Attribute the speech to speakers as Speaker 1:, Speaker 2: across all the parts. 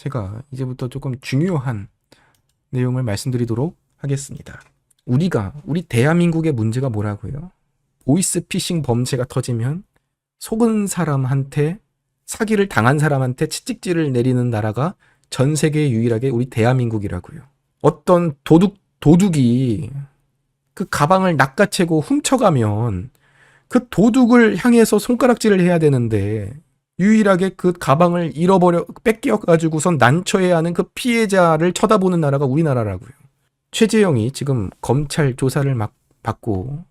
Speaker 1: 제가 이제부터 조금 중요한 내용을 말씀드리도록 하겠습니다. 우리가 우리 대한민국의 문제가 뭐라고요? 보이스피싱 범죄가 터지면 속은 사람한테 사기를 당한 사람한테 채찍질을 내리는 나라가 전 세계에 유일하게 우리 대한민국이라고요. 어떤 도둑 도둑이 그 가방을 낚아채고 훔쳐가면 그 도둑을 향해서 손가락질을 해야 되는데 유일하게 그 가방을 잃어버려 뺏겨 가지고선 난처해 하는 그 피해자를 쳐다보는 나라가 우리나라라고요. 최재형이 지금 검찰 조사를 막 받고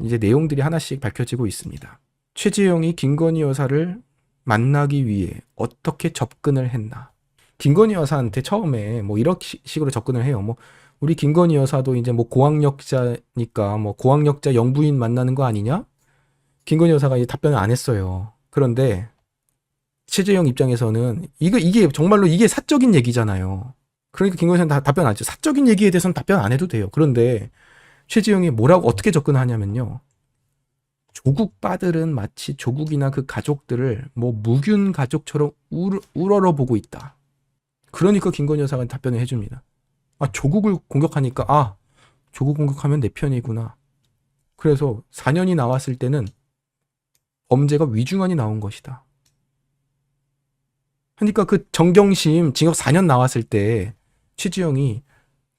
Speaker 1: 이제 내용들이 하나씩 밝혀지고 있습니다. 최재형이 김건희 여사를 만나기 위해 어떻게 접근을 했나? 김건희 여사한테 처음에 뭐 이런 시- 식으로 접근을 해요. 뭐 우리 김건희 여사도 이제 뭐 고학력자니까 뭐 고학력자 영부인 만나는 거 아니냐? 김건희 여사가 이제 답변을 안 했어요. 그런데 최재형 입장에서는 이거 이게 정말로 이게 사적인 얘기잖아요. 그러니까 김건희 다 답변 안 했죠. 사적인 얘기에 대해서는 답변 안 해도 돼요. 그런데 최재형이 뭐라고 어떻게 접근하냐면요. 조국 빠들은 마치 조국이나 그 가족들을 뭐 무균 가족처럼 울, 우러러보고 있다. 그러니까 김건희 여사가 답변을 해줍니다. 아 조국을 공격하니까 아 조국 공격하면 내 편이구나. 그래서 4년이 나왔을 때는 범죄가 위중한이 나온 것이다. 그러니까 그 정경심 징역 4년 나왔을 때 최지영이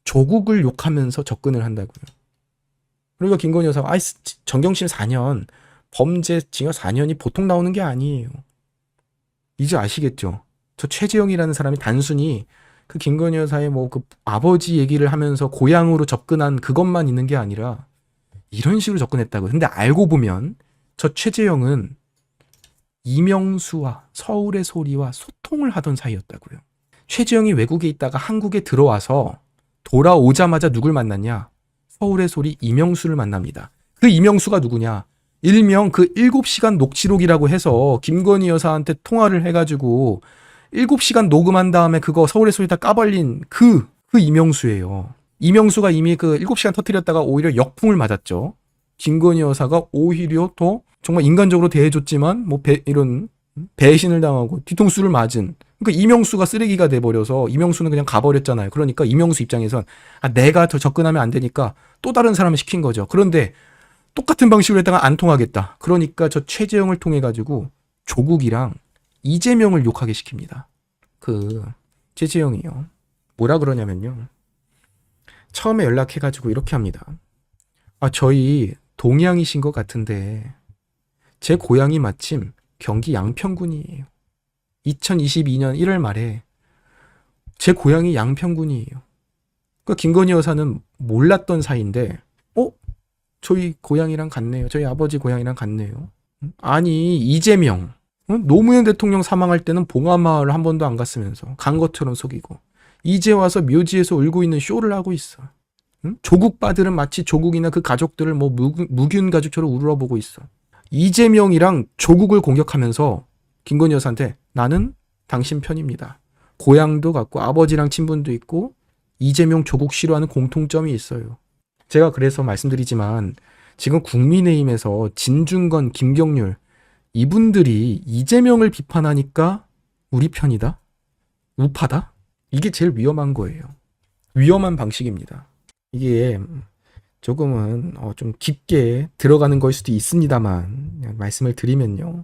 Speaker 1: 조국을 욕하면서 접근을 한다고요. 그러니까 김건희 여사가 아이 정경심 4년 범죄 징역 4년이 보통 나오는 게 아니에요. 이제 아시겠죠? 저 최재형이라는 사람이 단순히 그 김건희 여사의 뭐 그 아버지 얘기를 하면서 고향으로 접근한 그것만 있는 게 아니라 이런 식으로 접근했다고요. 근데 알고 보면 저 최재형은 이명수와 서울의 소리와 소통을 하던 사이였다고요. 최재형이 외국에 있다가 한국에 들어와서 돌아오자마자 누굴 만났냐? 서울의 소리 이명수를 만납니다. 그 이명수가 누구냐? 일명 그 7시간 녹취록이라고 해서 김건희 여사한테 통화를 해가지고 7시간 녹음한 다음에 그거 서울의 소리다 까발린 그, 그 이명수예요. 이명수가 이미 그 7시간 터뜨렸다가 오히려 역풍을 맞았죠. 김건희 여사가 오히려 더 정말 인간적으로 대해줬지만 뭐 배, 이런 배신을 당하고 뒤통수를 맞은 그러니까 이명수가 쓰레기가 돼버려서 이명수는 그냥 가버렸잖아요. 그러니까 이명수 입장에선 아, 내가 더 접근하면 안 되니까 또 다른 사람을 시킨 거죠. 그런데 똑같은 방식으로 했다가 안 통하겠다. 그러니까 저 최재형을 통해 가지고 조국이랑 이재명을 욕하게 시킵니다. 그 최재형이요. 뭐라 그러냐면요. 처음에 연락해 가지고 이렇게 합니다. 아, 저희 동양이신 것 같은데 제 고향이 마침 경기 양평군이에요. 2022년 1월 말에 제 고향이 양평군이에요. 그러니까 김건희 여사는 몰랐던 사이인데, 어? 저희 고향이랑 같네요. 저희 아버지 고향이랑 같네요. 음? 아니 이재명 어? 노무현 대통령 사망할 때는 봉화마을 한 번도 안 갔으면서 간 것처럼 속이고 이제 와서 묘지에서 울고 있는 쇼를 하고 있어. 응? 조국 빠들은 마치 조국이나 그 가족들을 뭐 무균, 가족처럼 우러보고 있어. 이재명이랑 조국을 공격하면서 김건희 여사한테 나는 당신 편입니다. 고향도 같고 아버지랑 친분도 있고 이재명 조국 싫어하는 공통점이 있어요. 제가 그래서 말씀드리지만 지금 국민의힘에서 진중건, 김경률 이분들이 이재명을 비판하니까 우리 편이다? 우파다? 이게 제일 위험한 거예요. 위험한 방식입니다. 이게 조금은 어, 좀 깊게 들어가는 걸 수도 있습니다만 말씀을 드리면요.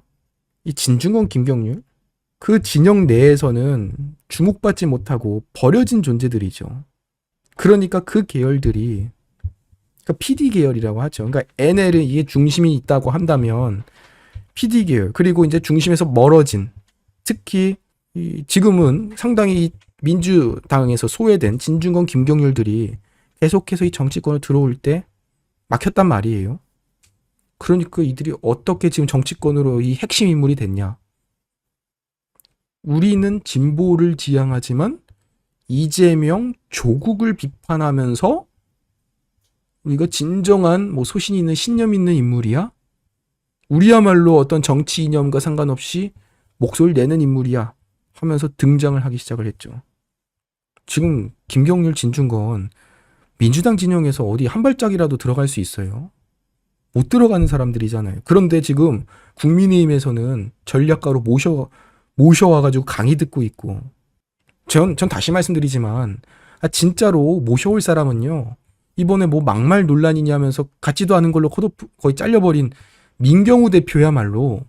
Speaker 1: 이 진중권 김경률 그 진영 내에서는 주목받지 못하고 버려진 존재들이죠. 그러니까 그 계열들이 그러니까 PD 계열이라고 하죠. 그러니까 NL은 이게 중심이 있다고 한다면 PD 계열 그리고 이제 중심에서 멀어진 특히 이 지금은 상당히 이 민주당에서 소외된 진중권 김경률들이 계속해서 이 정치권을 들어올 때 막혔단 말이에요. 그러니까 이들이 어떻게 지금 정치권으로 이 핵심 인물이 됐냐? 우리는 진보를 지향하지만 이재명 조국을 비판하면서 우리가 진정한 뭐 소신 있는 신념 있는 인물이야? 우리야말로 어떤 정치 이념과 상관없이 목소리를 내는 인물이야 하면서 등장을 하기 시작을 했죠. 지금 김경률 진중권 민주당 진영에서 어디 한 발짝이라도 들어갈 수 있어요? 못 들어가는 사람들이잖아요. 그런데 지금 국민의힘에서는 전략가로 모셔 모셔와가지고 강의 듣고 있고 전, 전 다시 말씀드리지만, 아, 진짜로 모셔올 사람은요, 이번에 뭐 막말 논란이냐 하면서 같지도 않은 걸로 코도 거의 잘려버린 민경우 대표야말로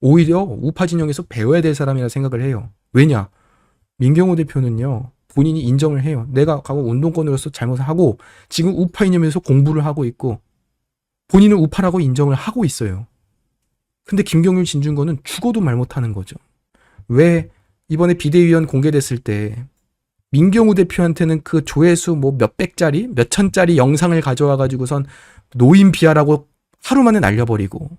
Speaker 1: 오히려 우파 진영에서 배워야 될 사람이라 생각을 해요. 왜냐? 민경우 대표는요, 본인이 인정을 해요. 내가 과거 운동권으로서 잘못을 하고, 지금 우파 이념에서 공부를 하고 있고, 본인은 우파라고 인정을 하고 있어요. 근데 김경률 진중권은 죽어도 말 못하는 거죠. 왜 이번에 비대위원 공개됐을 때 민경우 대표한테는 그 조회수 뭐 몇백짜리, 몇천짜리 영상을 가져와 가지고선 노인 비하라고 하루 만에 날려버리고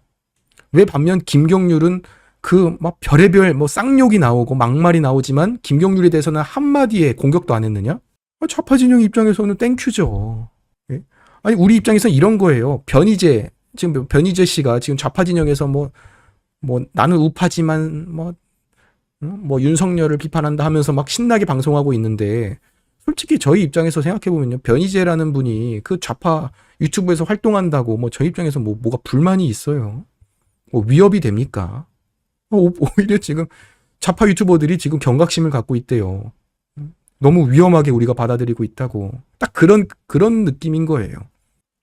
Speaker 1: 왜 반면 김경률은 그 막 별의별 뭐 쌍욕이 나오고 막말이 나오지만 김경률에 대해서는 한마디에 공격도 안 했느냐? 아, 좌파 진영 입장에서는 땡큐죠. 예? 아니 우리 입장에서 이런 거예요. 변희재 지금 변희재 씨가 지금 좌파 진영에서 뭐뭐 나는 우파지만 뭐 응? 뭐 윤석열을 비판한다 하면서 막 신나게 방송하고 있는데 솔직히 저희 입장에서 생각해 보면요 변희재라는 분이 그 좌파 유튜브에서 활동한다고 뭐 저희 입장에서 뭐 뭐가 불만이 있어요 뭐 위협이 됩니까 어, 오- 오히려 지금 좌파 유튜버들이 지금 경각심을 갖고 있대요 응? 너무 위험하게 우리가 받아들이고 있다고 딱 그런 그런 느낌인 거예요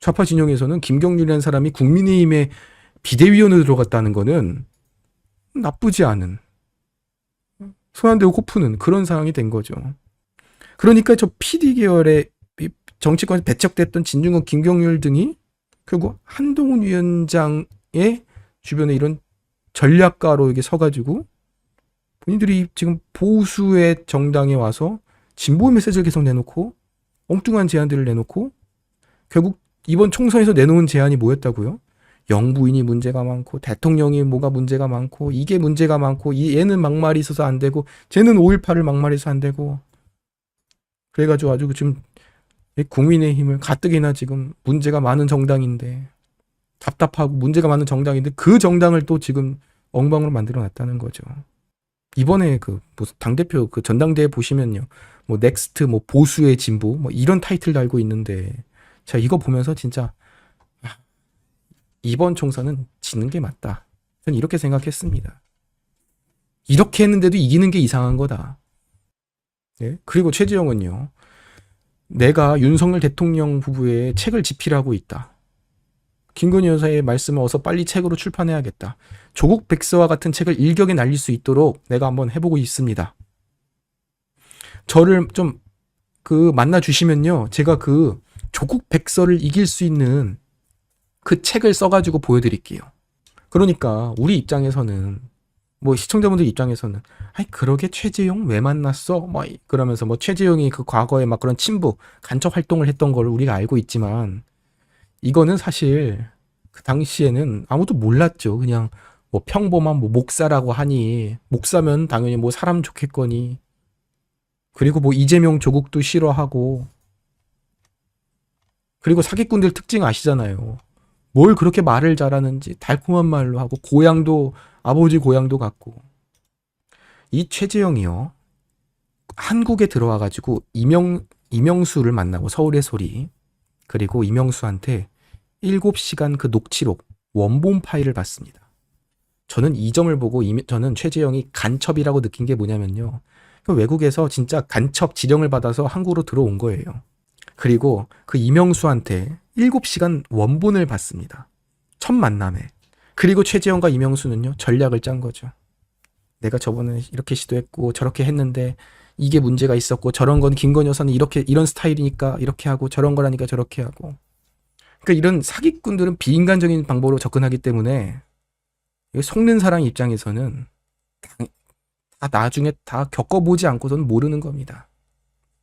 Speaker 1: 좌파 진영에서는 김경률이라는 사람이 국민의힘에 비대위원으로 들어갔다는 거는 나쁘지 않은 손안 대고 코 푸는 그런 상황이 된 거죠. 그러니까 저 PD 계열의 이 정치권에 배척됐던 진중권, 김경률 등이 결국 한동훈 위원장의 주변에 이런 전략가로 이게 서가지고 본인들이 지금 보수의 정당에 와서 진보 메시지를 계속 내놓고 엉뚱한 제안들을 내놓고 결국 이번 총선에서 내놓은 제안이 뭐였다고요? 영부인이 문제가 많고 대통령이 뭐가 문제가 많고 이게 문제가 많고 이 얘는 막말이 있어서 안 되고 쟤는 5.18을 막말해서 안 되고 그래가지고 아주 지금 이 국민의힘을 가뜩이나 지금 문제가 많은 정당인데 답답하고 문제가 많은 정당인데 그 정당을 또 지금 엉망으로 만들어 놨다는 거죠. 이번에 그 당 대표 그 전당대회 보시면요, 뭐 넥스트 뭐 보수의 진보 뭐 이런 타이틀 달고 있는데 자 이거 보면서 진짜 아, 이번 총선은 지는 게 맞다. 저는 이렇게 생각했습니다. 이렇게 했는데도 이기는 게 이상한 거다. 예? 그리고 최지영은요. 내가 윤석열 대통령 부부의 책을 집필하고 있다. 김건희 여사의 말씀을 어서 빨리 책으로 출판해야겠다. 조국 백서와 같은 책을 일격에 날릴 수 있도록 내가 한번 해보고 있습니다. 저를 좀 그 만나 주시면요. 제가 그 조국 백서를 이길 수 있는 그 책을 써가지고 보여드릴게요. 그러니까 우리 입장에서는 뭐 시청자분들 입장에서는 아이 그러게 최재용 왜 만났어? 뭐 이- 그러면서 뭐 최재용이 그 과거에 막 그런 친부 간첩 활동을 했던 걸 우리가 알고 있지만 이거는 사실 그 당시에는 아무도 몰랐죠. 그냥 뭐 평범한 뭐 목사라고 하니 목사면 당연히 뭐 사람 좋겠거니. 그리고 뭐 이재명 조국도 싫어하고. 그리고 사기꾼들 특징 아시잖아요. 뭘 그렇게 말을 잘하는지 달콤한 말로 하고 고향도 아버지 고향도 같고. 이 최재형이요. 한국에 들어와 가지고 이명 이명수를 만나고 서울의 소리 그리고 이명수한테 7시간 그 녹취록 원본 파일을 받습니다. 저는 이 점을 보고 이, 저는 최재형이 간첩이라고 느낀 게 뭐냐면요. 그 외국에서 진짜 간첩 지령을 받아서 한국으로 들어온 거예요. 그리고 그 이명수한테 7시간 원본을 받습니다. 첫 만남에. 그리고 최재형과 이명수는요, 전략을 짠 거죠. 내가 저번에 이렇게 시도했고, 저렇게 했는데, 이게 문제가 있었고, 저런 건 김건희 여사는 이렇게, 이런 스타일이니까 이렇게 하고, 저런 거라니까 저렇게 하고. 그러니까 이런 사기꾼들은 비인간적인 방법으로 접근하기 때문에, 속는 사람 입장에서는 다, 다 나중에 다 겪어보지 않고서는 모르는 겁니다.